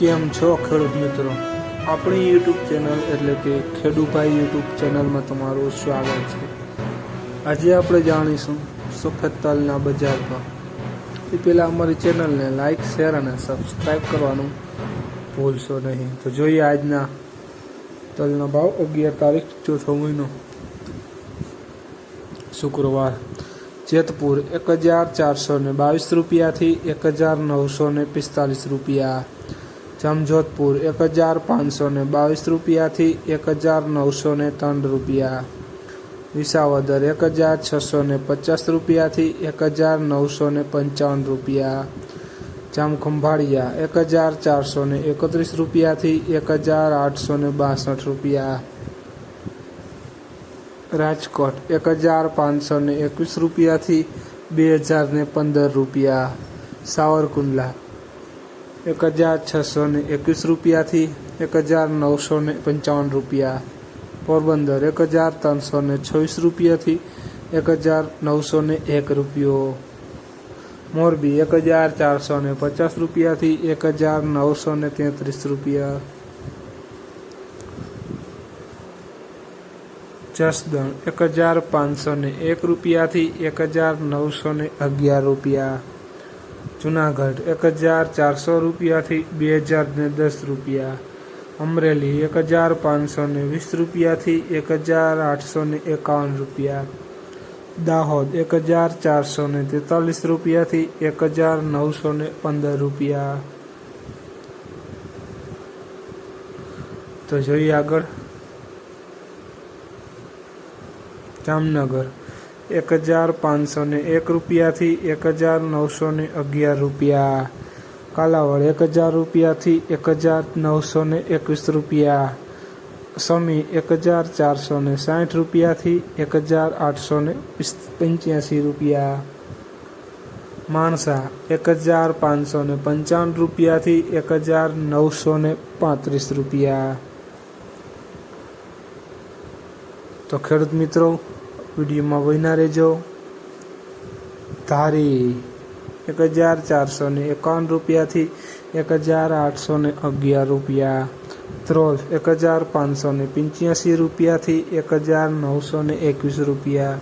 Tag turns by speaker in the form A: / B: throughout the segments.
A: કેમ છો ખેડૂત મિત્રો? આપણી યુટ્યુબ ચેનલ એટલે કે ખેડૂભાઈ યુટ્યુબ ચેનલમાં તમારું સ્વાગત છે. આજે આપણે જાણીશું સફેદ તલના બજાર ભાવ. એ પહેલાં અમારી ચેનલને લાઇક શેર અને સબસ્ક્રાઈબ કરવાનું ભૂલશો નહીં. તો જોઈએ આજના તલના ભાવ. અગિયાર તારીખ ચોથો મહિનો. શુક્રવાર. જેતપુર એક હજાર ચારસો ને બાવીસ રૂપિયાથી એક હજાર નવસો ને પિસ્તાલીસ રૂપિયા. જામજોધપુર એક હજાર પાંચસો ને બાવીસ રૂપિયાથી એક હજાર નવસો ને ત્રણ રૂપિયા. વિસાવદર એક હજાર છસો ને પચાસ રૂપિયાથી એક હજાર નવસો ને પંચાવન રૂપિયા. જામખંભાળિયા એક હજાર ચારસો ને એકત્રીસ રૂપિયાથી એક હજાર આઠસો ને બાસઠ રૂપિયા. રાજકોટ એક હજાર પાંચસો ને એકવીસ રૂપિયાથી બે હજાર ને પંદર રૂપિયા. સાવરકુંડલા એક હજાર છસો ને એકવીસ રૂપિયાથી એક હજાર નવસો ને પંચાવન રૂપિયા. પોરબંદર એક હજાર ત્રણસો ને છવ્વીસ રૂપિયાથી એક હજાર નવસો ને એક રૂપિયો. મોરબી એક હજાર ચારસો ને પચાસ રૂપિયાથી એક હજાર નવસો ને તેત્રીસ રૂપિયા. જસદણ એક હજાર પાંચસો ને એક રૂપિયાથી એક હજાર નવસો ને અગિયાર રૂપિયા. જુનાગઢ એક હજાર ચારસો રૂપિયાથી બે હજાર ને દસ રૂપિયા. અમરેલી એક હજાર પાંચસો ને વીસ રૂપિયાથી એક હજાર આઠસો ને એકાવન રૂપિયા. દાહોદ એક હજાર ચારસો ને તેતાલીસ રૂપિયાથી એક હજાર નવસો ને પંદર રૂપિયા. તો જોઈએ આગળ. જામનગર એક હજાર પાંચસો ને એક રૂપિયાથી એક હજાર નવસો ને અગિયાર રૂપિયા. કાલાવડ એક હજાર રૂપિયાથી એક હજાર નવસો ને એકવીસ રૂપિયા. સમી એક હજાર ચારસો ને સાઠ રૂપિયાથી એક હજાર આઠસો ને પંચ્યાસી રૂપિયા. માણસા એક હજાર પાંચસો ને પંચાવન રૂપિયાથી એક હજાર નવસો ને પાંત્રીસ રૂપિયા. તો ખેડૂત મિત્રો વિડીયોમાં વહીના રહેજો. ધારી એક હજાર ચારસો ને એકાવન રૂપિયાથી એક હજાર આઠસો ને અગિયાર રૂપિયા. ત્રોલ એક હજાર પાંચસો ને પંચ્યાસી રૂપિયાથી એક હજાર નવસો ને એકવીસ રૂપિયા.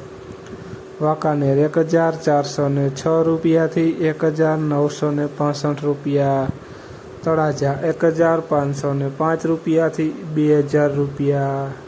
A: વાંકાનેર એક હજાર ચારસો ને છ રૂપિયાથી એક હજાર નવસો ને પાસઠ રૂપિયા. તળાજા એક હજાર પાંચસો ને પાંચ રૂપિયાથી બે હજાર રૂપિયા.